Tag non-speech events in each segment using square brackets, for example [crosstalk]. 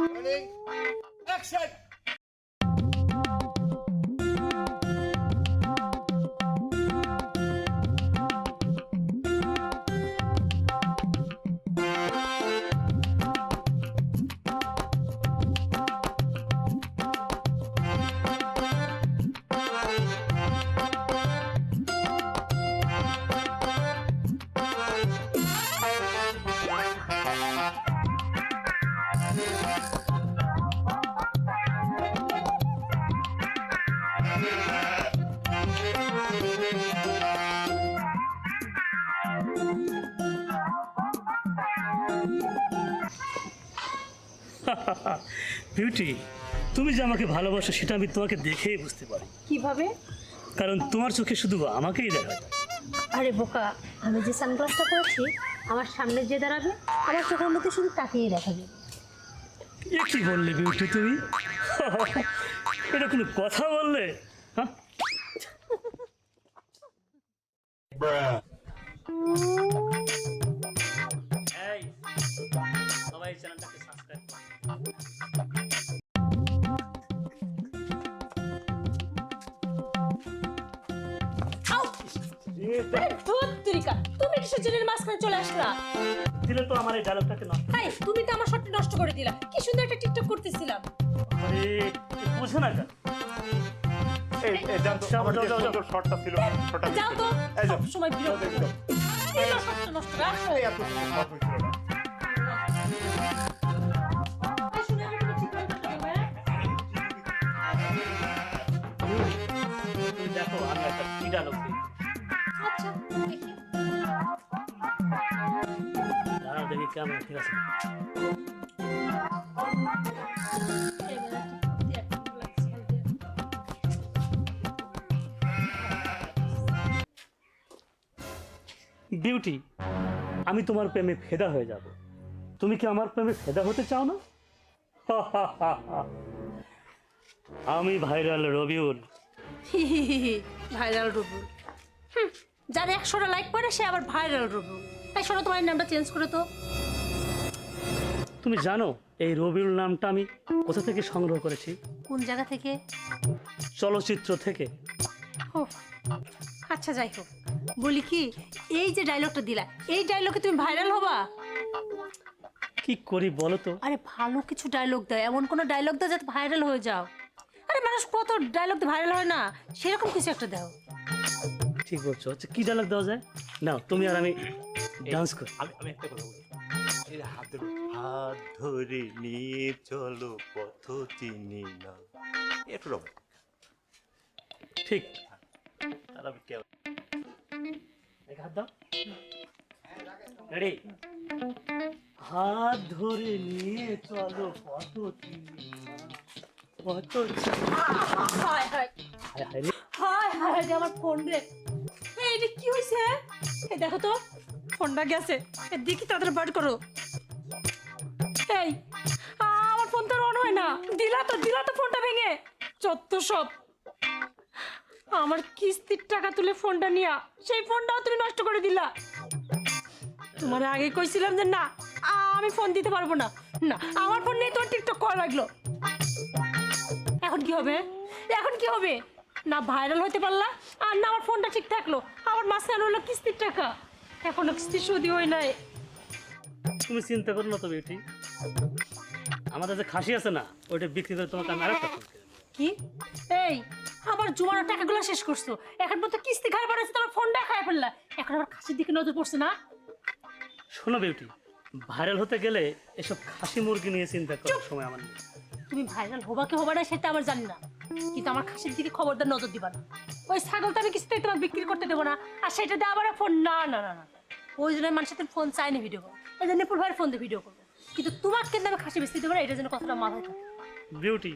Running. Action. Beauty তুমি যে আমাকে ভালোবাসো সেটা আমি তোমাকে দেখেই বুঝতে পারি। কীভাবে? কারণ তোমার চোখে শুধু আমাকেই দেখা যায়। আরে বোকা আমি যে সানগ্লাসটা পরেছি আমার সামনে যে দাঁড়াবে আমার চোখের মধ্যে শুধু তাকিয়ে দেখা যাবে এ কি বললে বিউটি তুমি? এটা কোনো কথা বললে? হ্যাঁ? সবাই চ্যানেলটাকে সাবস্ক্রাইব ধুত্তরিকা তুমি কিসের জন্য মাঝখানে চলে আসলা? দিলে তো আমার এই ডায়লগটাকে নষ্ট হাই তুমি তো আমার শটটা নষ্ট করে দিলা। কি সুন্দর একটা টিকটক করতেছিলাম। আরে বুঝে না কেন এই এই যাও তো, আমার যে সুন্দর শটটা ছিল। শটটা যাও তো সব সময় বিরক্ত। শটটা নষ্ট রাখো এই এত শট আছে ক্যামেরা ঠিক দিয়ে। বিউটি আমি তোমার প্রেমে ফেদা হয়ে যাব। তুমি কি আমার প্রেমে ফেদা হতে চাও না? আমি ভাইরাল রবিউল। ভাইরাল হুম, যার একশোটা লাইক করে সে আবার ভাইরাল রুবুল তাই শোনো তোমার নামটা চেঞ্জ করে তো। তুমি জানো এই রবিউল নামটা আমি কোথা থেকে সংগ্রহ করেছি? কোন জায়গা থেকে? চলচ্চিত্র থেকে। ও আচ্ছা যাই হোক বলি কি এই যে ডায়লগটা দিলা এই ডায়লগে তুমি ভাইরাল হবা? কি করি বলো তো? আরে ভালো কিছু ডায়লগ দাও এমন কোনো ডায়লগ দাও যাতে ভাইরাল হয়ে যাও। আরে মানুষ কত ডায়লগ ভাইরাল হয় না সেরকম কিছু একটা দাও। ঠিক বলছো। আচ্ছা কি ডায়লগ দেওয়া যায়? নাও তুমি আর আমি ডান্স করি। আমি আমি একটা কথা বলি। হাত ধরে হাত ধরে নিয়ে চলো পথ চিনি না। একটু রব। ঠিক। আর আমি কে এক হাত দাও। রেডি হাত ধরে নিয়ে চলো কত চিনি না, কত চিনি হায় হায়। হায় হায় রে। হায় হায় রে আমার ফোন রে। এই রে কি হয়েছে এই দেখো তো ফোনটা গেছে। দেখি তাদের বার করো। এই আমার ফোন তো অন হয় না। দিলা তো দিলা তো ফোনটা ভেঙে। চত্ব সব। আমার কিস্তির টাকা তুলে ফোনটা নিয়া, সেই ফোনটাও তুমি নষ্ট করে দিলা। তোমার আগে কইছিলাম যে না আমি ফোন দিতে পারব না। না, আমার ফোন নেই তোমার টিকটক করা লাগল। এখন কি হবে? এখন কি হবে? না ভাইরাল হতে পারলা, আর না আমার ফোনটা ঠিক থাকল। আমার মাঝখানে হলো কিস্তির টাকা। এখনও কিস্তি সুদি হয় নাই। তুমি চিন্তা করো না তো, বেটি। আমাদের যে খাসি আছে না ওইটা বিক্রি করে তোমাকে আমি আরেকটা ফোন দেবো। কি? এই আমার জমানো টাকাগুলো শেষ করছ। এখন পর্যন্ত কিস্তি খাই পড়েছে তোমার ফোনটা খাই ফেললা। এখন আবার খাসির দিকে নজর পড়ছে না? শোনো বিউটি ভাইরাল হতে গেলে এসব খাসি মুরগি নিয়ে চিন্তা করার সময় আমার নেই। তুমি ভাইরাল হবা কি হবা না সেটা আমার জানি না। কিন্তু আমার খাসির দিকে খবরদার নজর দিবা না। ওই ছাগল তো আমি কিস্তিতে তোমার বিক্রি করতে দেবো না। আর সেটা দিয়ে আবার ফোন না না না না। ওই জন্য মানুষের ফোন চাই না ভিডিও করব এই জন্য নেপুর ভাইয়ের ফোন দিয়ে ভিডিও করব। কিন্তু তোমার কিন্তু আমি খাসি বেচতে দেবো না? এটার জন্য কথাটা মাথায় থাকে। বিউটি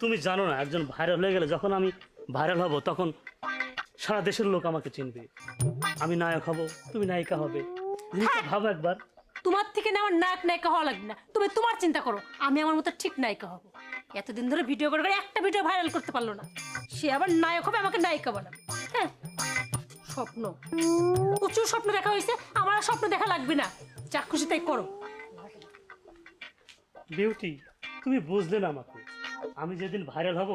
তুমি জানো না একজন ভাইরাল হয়ে গেলে যখন আমি ভাইরাল হব তখন সারা দেশের লোক আমাকে চিনবে। আমি নায়ক হব তুমি নায়িকা হবে। জিনিসটা ভাবো একবার। তোমার থেকে না আমার নায়ক নায়িকা হওয়া লাগবে না। তুমি তোমার চিন্তা করো আমি আমার মতো ঠিক নায়িকা হব। এতদিন ধরে ভিডিও করে করে একটা ভিডিও ভাইরাল করতে পারল না। সে আবার নায়ক হবে আমাকে নায়িকা বানাবে। হ্যাঁ স্বপ্ন। প্রচুর স্বপ্ন দেখা হয়েছে আমার স্বপ্ন দেখা লাগবে না। যা খুশি তাই করো। বিউটি, তুমি বুঝলে না আমাকে। আমি যেদিন ভাইরাল হব,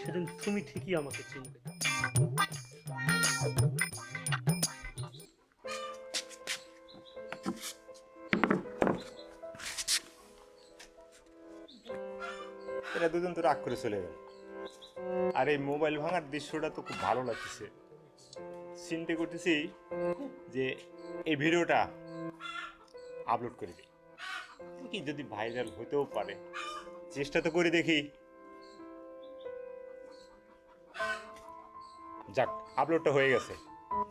সেদিন তুমি ঠিকই আমাকে চিনবে। এরা দুজন তো রাগ করে চলে গেল। আর এই মোবাইল ভাঙার দৃশ্যটা তো খুব ভালো লাগতেছে। চিন্তা করতেছি যে এই ভিডিওটা আপলোড করে দিই। কি যদি ভাইরাল হতেও পারে? চেষ্টা তো করে দেখি। যাক আপলোডটা হয়ে গেছে।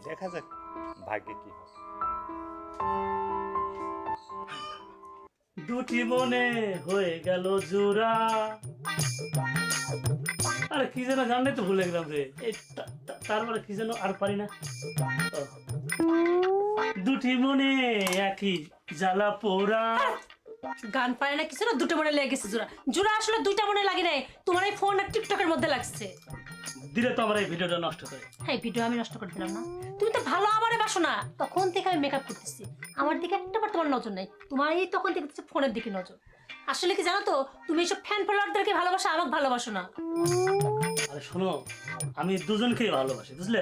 দেখা যাক ভাগ্যে কি হয়। দুটি মনে হয়ে গেল জোড়া। আরে, কি যেন জানলে তো ভুলে গেলাম রে। তারপরে কি যেন আর পারি না। দুটি মনে একই জ্বালা পোড়া। গান পারে না কিছু না দুটো মনে লেগে গেছে জোড়া। জোড়া আসলে দুইটা মনে লাগে নাই তোমার এই ফোন আর টিকটকের মধ্যে লাগছে। দিলে তো আমার এই ভিডিওটা নষ্ট করে। হ্যাঁ ভিডিও আমি নষ্ট করে দিলাম না। তুমি তো ভালো আমারে বাসো না তখন থেকে আমি মেকআপ করতেছি। আমার দিকে একটাবার তোমার নজর নাই তোমার এই তখন থেকে ফোনের দিকে নজর। আসলে কি জানো তো তুমি এইসব ফ্যান ফলোয়ারদেরকে ভালোবাসো আমাকে ভালোবাসো না। আরে শোনো আমি দুজনকেই ভালোবাসি বুঝলে?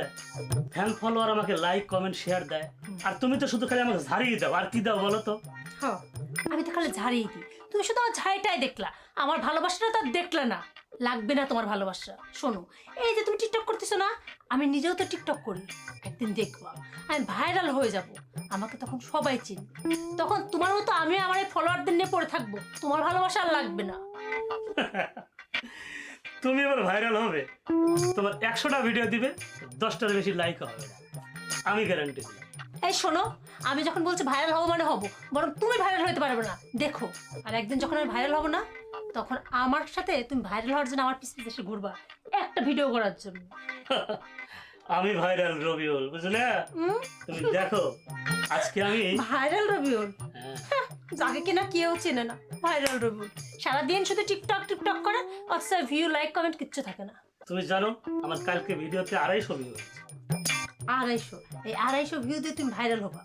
ফ্যান ফলোয়ার আমাকে লাইক কমেন্ট শেয়ার দেয়। আর তুমি তো শুধু খালি আমাকে ঝাড়িয়ে দাও আর কি দাও বলো তো? হ্যাঁ। আমি তো খালি ঝাড়িয়ে দিই। তুমি শুধু আমার ঝাড়িটাই দেখলা। আমার ভালোবাসাটা তো আর দেখলে না। লাগবে না তোমার ভালোবাসা। শোনো, এই যে তুমি টিকটক করতেছো না, আমি নিজেও তো টিকটক করি। একদিন দেখব। আমি ভাইরাল হয়ে যাব। আমাকে তখন সবাই চিনবে। তখন তোমার মতো আমি আমার এই ফলোয়ারদের নিয়ে পড়ে থাকব। তোমার ভালোবাসা আর লাগবে না। [laughs] তুমি এবার ভাইরাল হবে। তোমার একশোটা ভিডিও দিবে, দশটার বেশি লাইক হবে আমি গ্যারান্টি দিলাম। এই শোনো আমি যখন বলছি ভাইরাল হব মানে হব বরং তুমি ভাইরাল হতে পারবে না। দেখো আর একদিন যখন আমি ভাইরাল হব না তখন আমার সাথে তুমি ভাইরাল হওয়ার জন্য আমার পিছনে এসে ঘুরবা একটা ভিডিও করার জন্য। [laughs] আমি ভাইরাল রবিউল বুঝলে? তুমি দেখো আজকে আমি ভাইরাল রবিউল? হ্যাঁ, যাকে কিনা কেউ চেনে না ভাইরাল রবিউল। সারাদিন শুধু টিকটক টিকটক করে অথচ ভিউ লাইক কমেন্ট কিচ্ছু থাকে না। তুমি জানো আমার কালকে ভিডিওতে আড়াইশো ভিউ আড়াইশো? এই আড়াইশো ভিউ দিয়ে তুমি ভাইরাল হবা।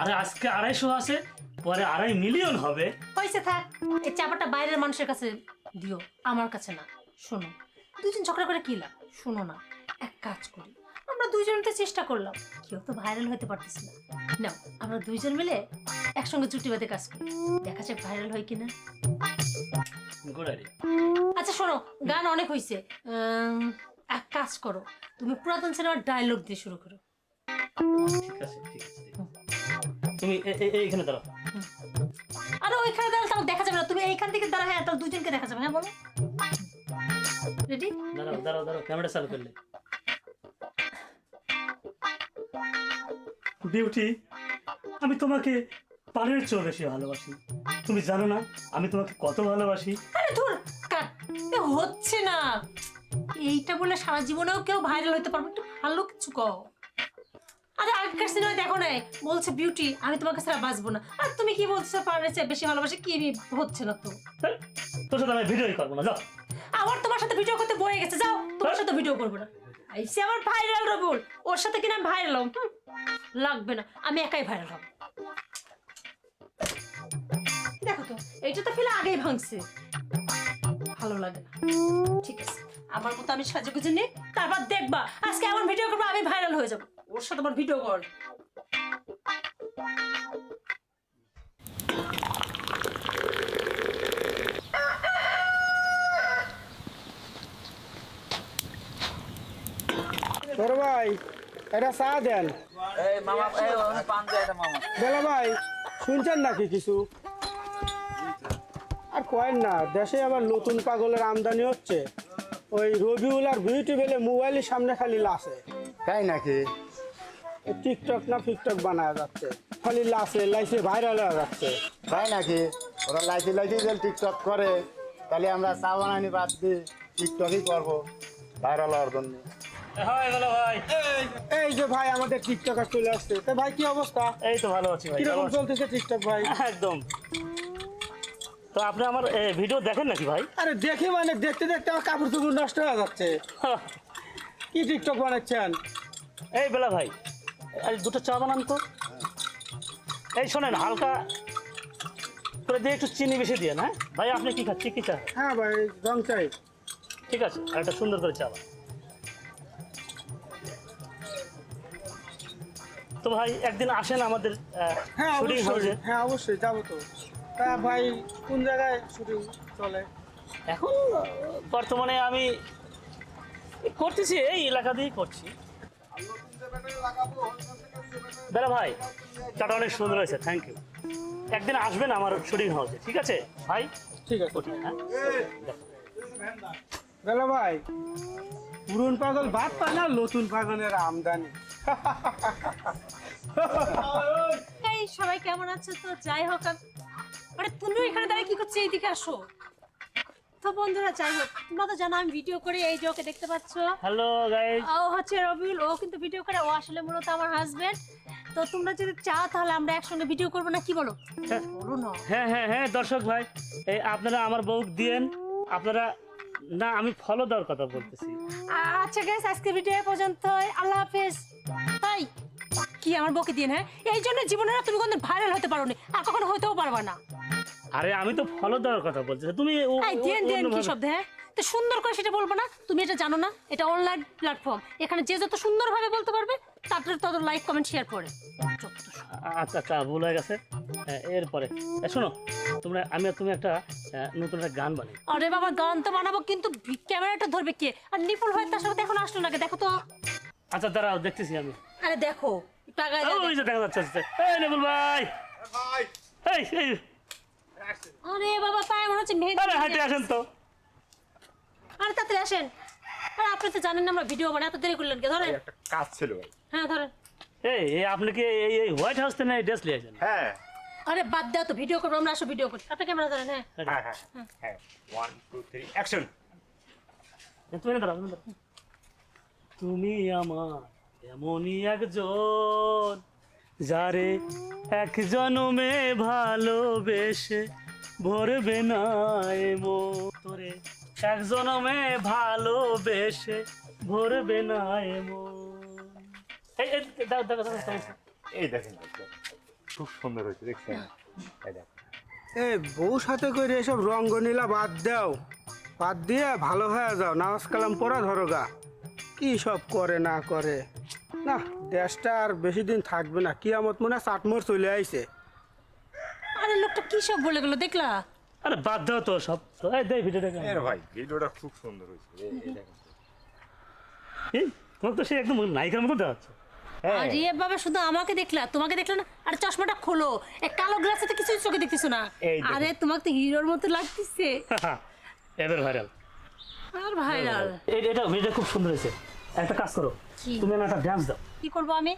আরে আজকে আড়াইশো আছে পরে আড়াই মিলিয়ন হবে। হয়েছে থাক এই চাপাটা বাইরের মানুষের কাছে দিও আমার কাছে না শোনো। দুজন ঝগড়া করে কি লাভ? শোনো না এক কাজ করি। আমরা দুইজন চেষ্টা করলাম কেউ তো ভাইরাল হতে পারতেছি না। নাও আমরা দুইজন মিলে একসঙ্গে জুটি বাঁধে কাজ করি। দেখা যাক ভাইরাল হয় কিনা। আচ্ছা শোনো গান অনেক হয়েছে এক কাজ করো তুমি পুরাতন সিনেমার ডায়লগ দিয়ে শুরু করো। ঠিক আছে ঠিক আছে তুমি এইখানে দাঁড়াও। আরে ওইখানে দাঁড়ালে তো দেখা যাবে না। তুমি এইখান থেকে দাঁড়া হ্যাঁ তাহলে দুজনকে দেখা যাবে হ্যাঁ বলো। রেডি দাঁড়াও দাঁড়াও দাঁড়াও ক্যামেরা চালু করলে। বিউটি আমি তোমাকে পানের চেয়েও বেশি ভালোবাসি। তুমি জানো না আমি তোমাকে কত ভালোবাসি। আরে ধুর কাট। এ হচ্ছে না। এইটা বলে সারা জীবনেও কেউ ভাইরাল হতে পারবে একটু ভালো কিছু কও। আরে আগেকার সিনেমা দেখো না বলছে বিউটি আমি তোমাকে ছাড়া বাঁচবো না। আর তুমি কি বলছো বেশি ভালোবাসি? কি হচ্ছে না তো? তোর সাথে আমি ভিডিওই করব না যাও। আবার তোমার সাথে ভিডিও করতে বয়ে গেছে যাও। তোমার সাথে ভিডিও করব না। আইসে আমার ভাইরাল রবুল। ওর সাথে কিনা ভাইরাল হব লাগবে না আমি একাই ভাইরাল হব দেখো তো এইটা তো ফেলে আগেই ভাঙছে। ভালো লাগে না। ঠিক আছে আমার মতো আমি সাজে গুজে নিই তারপর দেখবা। আজকে এমন ভিডিও করব আমি ভাইরাল হয়ে যাব। ওর সাথে আমার ভিডিও কর। বড় ভাই এটা চা দেন। বেলা ভাই শুনছেন নাকি কিছু? আর কয়েন না দেশে আবার নতুন পাগলের আমদানি হচ্ছে। ওই রবিউল আর বিউটি বেলে মোবাইলের সামনে খালি লাসে তাই নাকি? টিকটক না ফিকটক বানায় যাচ্ছে। খালি লাসে লাইসে ভাইরাল হয়ে যাচ্ছে। তাই নাকি? ওরা লাইতে লাইতে যদি টিকটক করে। তাহলে আমরা চা বানানি বাদ দিয়ে টিকটকই করব ভাইরাল হওয়ার জন্য। ভাই এই যে ভাই আমাদের টিকটকার চলে আসছে। তো ভাই কি অবস্থা? এই তো ভালো আছি ভাই কীরকম চলতেছে টিকটক ভাই? একদম। তো আপনি আমার এ, ভিডিও দেখেন নাকি ভাই? আরে দেখি মানে দেখতে দেখতে আমার কাপড় চোপড় নষ্ট হয়ে যাচ্ছে। কি টিকটক বানাচ্ছেন? এই বেলা ভাই আরে দুটো চা বানান তো। এই শোনেন হালকা করে দিয়ে একটু চিনি বেশি দিয়ে না ভাই আপনি কি খাচ্ছি কি চা? হ্যাঁ ভাই রং চাই। ঠিক আছে আর একটা সুন্দর করে চা বানান। তো ভাই একদিন আসেন আমাদের হ্যাঁ শুটিং অবশ্যই। হ্যাঁ অবশ্যই যাব তো। তা ভাই কোন জায়গায় শুটিং চলে? এখন বর্তমানে আমি করতেছি এই এলাকা দিয়েই করছি। দাদা ভাই চাটা অনেক সুন্দর হয়েছে থ্যাংক ইউ একদিন আসবেন আমার শুটিং হাউসে ঠিক আছে? ভাই? ঠিক আছে। হ্যাঁ? বেলা ভাই পুরন পাগল ভাত পায় না নতুন পাগলের আমদানি। এই সবাই কেমন আছে? তো যাই হোক আর- আরে তুমি এখানে দাঁড়িয়ে কি করছ? এইদিকে আসো। তো বন্ধুরা যাই হোক তোমরা তো জানো আমি ভিডিও করে এই যে ওকে দেখতে পাচ্ছ। হ্যালো ও হচ্ছে রবিউল ও কিন্তু ভিডিও করে ও আসলে মূলত আমার হাজবেন্ড তো তোমরা যদি চাও তাহলে আমরা একসঙ্গে ভিডিও করব না কি বলো? বলো না। হ্যাঁ হ্যাঁ হ্যাঁ দর্শক ভাই এই আপনারা আমার বউ দিয়েন আপনারা না আমি ফলো দেওয়ার কথা বলতেছি। আচ্ছা গ্যাস আজকে ভিডিও এ পর্যন্তই। আল্লাহ হাফেজ। তাই কি আমার বকে দিন হ্যাঁ? এই জন্য জীবনে না তুমি কোনদিন ভাইরাল হতে পারো আর কখনো হতেও পারবা না। আরে আমি তো ফলো দেওয়ার কথা বলছি। তুমি এই দেন দেন কি শব্দ হ্যাঁ? তো সুন্দর করে সেটা বলব না তুমি এটা জানো না এটা অনলাইন প্ল্যাটফর্ম এখানে যে যত সুন্দরভাবে বলতে পারবে তার তত লাইক কমেন্ট শেয়ার করে। আচ্ছা আচ্ছা ভুল হয়ে গেছে। হ্যাঁ, এরপরে শোনো তোমরা আমি তুমি একটা আহ, নতুন একটা গান বানাই। আরে বাবা গান তো বানাবো কিন্তু ক্যামেরাটা ধরবে কে? আর নিপুল ভাই তার সাথে এখন আসলো নাকি দেখো তো। আচ্ছা দাঁড়াও দেখতেছি আমি। আরে দেখো টাকা ওই যে দেখা যাচ্ছে। এই নেবুল ভাই। এই এই। আরে বাবা তাই মনে হচ্ছে মেহেদি আরে হাঁটে আসেন তো। আরে তাড়াতাড়ি আসেন। আর আপনি তো জানেন না আমরা ভিডিও বানাই এত দেরি করলেন কে ধরেন। একটা কাজ ছিল ভাই। হ্যাঁ ধরেন। এই এই আপনি কি এই এই হোয়াইট হাউস থেকে ড্রেস নিয়ে আসেন? হ্যাঁ। আরে বাদ দাও তো ভিডিও করব আমরা আসো ভিডিও করি আপনি ক্যামেরা ধরেন হ্যাঁ। হ্যাঁ হ্যাঁ। হ্যাঁ ওয়ান টু থ্রি অ্যাকশন তুমি না। তুমি আমার এমনই একজন। যারে এক জনমে ভালোবেসে ভরবে না এমো তোরে এক জনমে ভালোবেসে ভরবে না এই দেখেন খুব সুন্দর হয়েছে দেখছেন? এই এ বউ সাথে করে এসব রঙ্গনীলা বাদ দাও। বাদ দিয়ে ভালো হয়ে যাও। নামাজ কালাম পড়া ধরো গা। কি সব করে না করে? না দেশটা আর বেশি দিন থাকবে না। কিয়ামত মনে চাটমোর চলে আইছে। আরে লোকটা কি সব বলে গেলো দেখলা? আরে বাদ দাও তো সব। এই দেখ ভিডিওটা? এর ভাই ভিডিওটা খুব সুন্দর হয়েছে। এই- তোমার তো সে একদম নায়িকার মতো হ্যাঁ। আরে বাবা শুধু আমাকে দেখলা? তোমাকে দেখলা না? আরে চশমাটা খোলো। এই কালো গ্লাসে তো কিছুই চোখে দেখতেছো না। আরে তোমাকে তো হিরোর মতো লাগতেছে। এবার ভাইরাল আর ভাইরাল এটা ভিডিও খুব সুন্দর হয়েছে। একটা কাজ করো। কি? তুমি না একটা ড্যান্স দাও। কি করব আমি?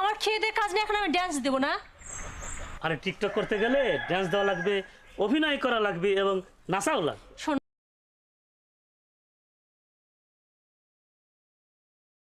আমার খেয়ে দে কাজ নেই এখন আমি ড্যান্স দেবো না। আরে টিকটক করতে গেলে ড্যান্স দেওয়া লাগবে অভিনয় করা লাগবে এবং নাচাও লাগবে। শোন